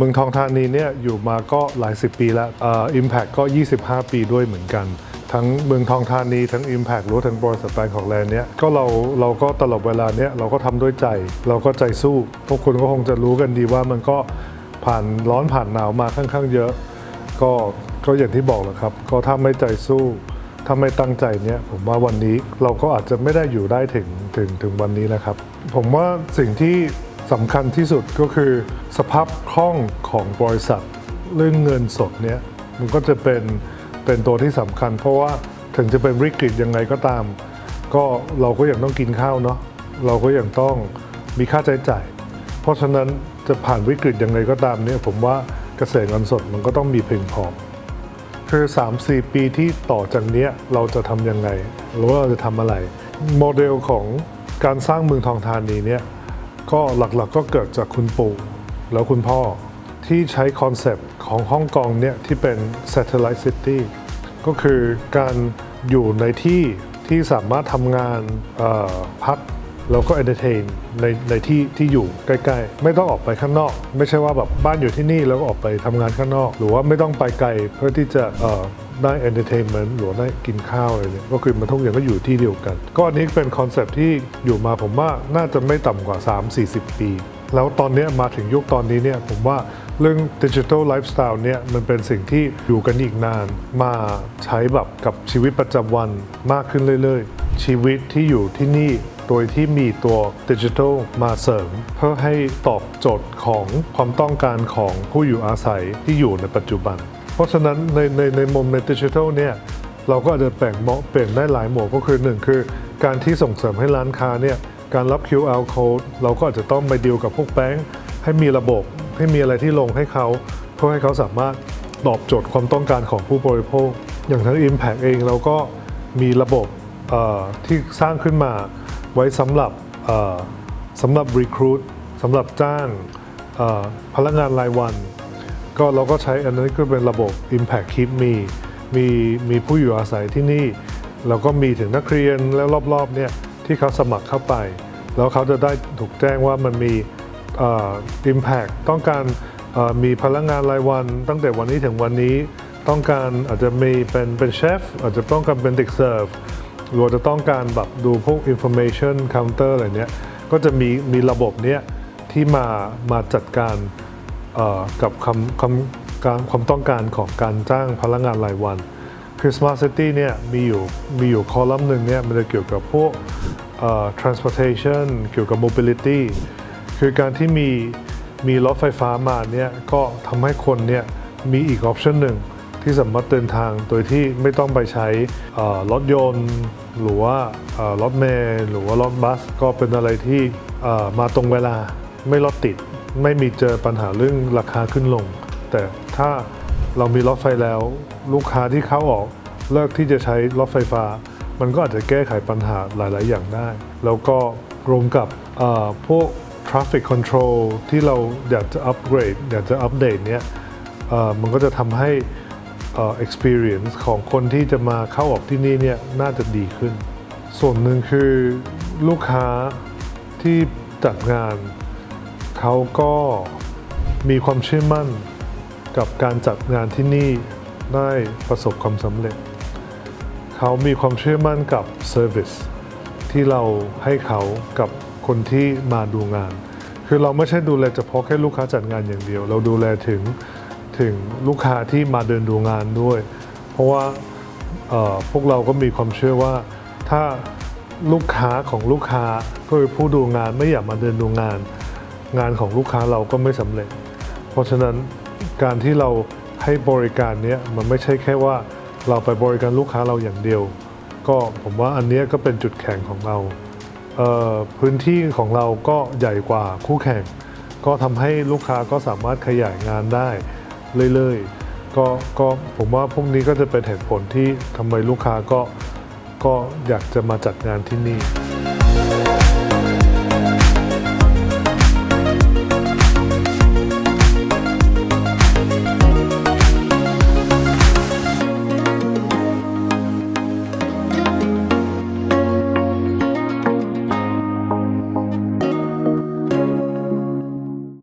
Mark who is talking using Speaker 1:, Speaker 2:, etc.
Speaker 1: เมืองทองธานีเนี่ยอยู่มาก็หลายสิบปีแล้วอ่อ Impact ก็ 25 ปีด้วยเหมือนกัน ทั้งเมืองทองธานีทั้ง Impact รือว่าทั้งบริษัทแบงของแลนด์เนี่ยก็เราเราก็ตลอดเวลาเนี้ยเราก็ทำด้วยใจ เราก็ใจสู้ พวกคุณก็คงจะรู้กันดีว่ามันก็ผ่านร้อนผ่านหนาวมาค่อนข้างเยอะ ก็ก็อย่างที่บอกแหละครับ ก็ถ้าไม่ใจสู้ถ้าไม่ตั้งใจเนี่ยผมว่าวันนี้เราก็อาจจะไม่ได้อยู่ได้ถึงถึงถึงวันนี้นะครับ ผมว่าสิ่งที่ สำคัญที่สุดก็คือสภาพคล่องของบริษัทเรื่องเงินสดเนี่ยมันก็จะเป็นเป็นตัวที่สำคัญ เพราะว่าถึงจะเป็นวิกฤตยังไงก็ตาม ก็เราก็ยังต้องกินข้าวเนาะเราก็ยังต้องมีค่าใช้จ่าย เพราะฉะนั้นจะผ่านวิกฤตยังไงก็ตามเนี่ยผมว่าเกษตรเงินสดมันก็ต้องมีเพียงพอคือ 3-4 ปีที่ต่อจากนี้เราจะทำยังไง หรือว่าเราจะทำอะไร โมเดลของการสร้างเมืองทองธานีเนี่ย ก็หลักๆก็เกิดจากคุณปู่แล้วคุณพ่อที่ใช้คอนเซปต์ของฮ่องกงเนี่ยที่เป็น satellite city ก็คือการอยู่ในที่ที่สามารถทำงานพักแล้วก็ entertain ในในที่ที่อยู่ใกล้ ๆ ไม่ต้องออกไปข้างนอก ไม่ใช่ว่าแบบบ้านอยู่ที่นี่แล้วก็ออกไปทำงานข้างนอก หรือว่าไม่ต้องไปไกลเพื่อที่จะ เอ่อได้ entertainment หรือว่าได้กินข้าวอะไรเนี่ยก็คือมันทุกอย่างก็อยู่ที่เดียวกัน ก็อันนี้เป็นคอนเซปต์ที่อยู่มาผมว่าน่าจะไม่ต่ำกว่า 3-40 ปี แล้วตอนนี้มาถึงยุคตอนนี้เนี่ยผมว่าเรื่องดิจิทัลไลฟ์สไตล์เนี่ยมันเป็นสิ่งที่อยู่กันอีกนาน มาใช้แบบกับชีวิตประจำวันมากขึ้นเรื่อยๆ ชีวิตที่อยู่ที่นี่โดยที่มีตัวดิจิทัลมาเสริม เพื่อให้ตอบโจทย์ของความต้องการของผู้อยู่อาศัยที่อยู่ในปัจจุบัน ราะฉะนั้นในในในมุมในดิจิทัลเนี่ยเราก็อาจจะแบ่งเหมาะเปลี่ยนได้หลายหมวดก็คือหนึ่งคือการที่ส่งเสริมให้ร้านค้าเนี่ยการรับ QR code เราก็อาจจะต้องไปดีลกับพวกแบงค์ให้มีระบบให้มีอะไรที่ลงให้เขา เพื่อให้เขาสามารถตอบโจทย์ความต้องการของผู้บริโภค อย่างทั้ง Impact เองเราก็มีระบบที่สร้างขึ้นมาไว้สำหรับสำหรับ recruit สำหรับจ้างพนักงานรายวัน ก็เราก็ใช้อันนั้นก็เป็นระบบ Impact Keep Me มีมีผู้อยู่อาศัยที่นี่ แล้วก็มีถึงนักเรียนแล้วรอบๆเนี่ยที่เขาสมัครเข้าไป แล้วเขาจะได้ถูกแจ้งว่ามันมีอ่อ Impact ต้องการอ่อมีพนักงานรายวันตั้งแต่วันนี้ถึงวันนี้ต้องการอาจจะมีเป็นเป็นเชฟอาจจะต้องการเป็นเด็กเสิร์ฟหรือว่าจะต้องการแบบดูพวก information counter อะไรเนี้ยก็จะมีมีระบบเนี้ยที่มามาจัดการ กับคำคำการความต้องการของการจ้างพนักงานรายวัน คือ Smart City เนี่ยมีอยู่มีอยู่คอลัมน์หนึ่งเนี่ยมันจะเกี่ยวกับพวก transportation เกี่ยวกับ mobility คือการที่มีมีรถไฟฟ้ามาเนี่ยก็ทำให้คนเนี่ยมีอีกออปชันหนึ่งที่สามารถเดินทางโดยที่ไม่ต้องไปใช้รถยนต์ หรือว่ารถเมล์หรือว่ารถบัส ก็เป็นอะไรที่มาตรงเวลาไม่รถติด ไม่มีเจอปัญหาเรื่องราคาขึ้นลง แต่ถ้าเรามีรถไฟแล้ว ลูกค้าที่เข้าออกเลิกที่จะใช้รถไฟฟ้า มันก็อาจจะแก้ไขปัญหาหลาย ๆ อย่างได้ แล้วก็รวมกับพวก traffic control ที่เราอยากจะอัปเกรดอยากจะอัปเดตเนี้ยมันก็จะทำให้ experience ของคนที่จะมาเข้าออกที่นี่เนี่ยน่าจะดีขึ้น ส่วนหนึ่งคือลูกค้าที่จัดงาน เขาก็มีความเชื่อมั่นกับการจัดงานที่นี่ได้ประสบความสำเร็จ เขามีความเชื่อมั่นกับเซอร์วิสที่เราให้เขากับคนที่มาดูงาน คือเราไม่ใช่ดูแลเฉพาะแค่ลูกค้าจัดงานอย่างเดียว เราดูแลถึงถึงลูกค้าที่มาเดินดูงานด้วย เพราะว่าพวกเราก็มีความเชื่อว่าถ้าลูกค้าของลูกค้าก็คือผู้ดูงานไม่อยากมาเดินดูงาน งานของลูกค้าเราก็ไม่สำเร็จ เพราะฉะนั้นการที่เราให้บริการเนี้ยมันไม่ใช่แค่ว่าเราไปบริการลูกค้าเราอย่างเดียว ก็ผมว่าอันนี้ก็เป็นจุดแข็งของเราเพื้นที่ของเราก็ใหญ่กว่าคู่แข่ง ก็ทำให้ลูกค้าก็สามารถขยายงานได้เรื่อยๆก็ก็ผมว่าพวกนี้ก็จะเป็นเหตุผลที่ทำไมลูกค้าก็ก็อยากจะมาจัดงานที่นี่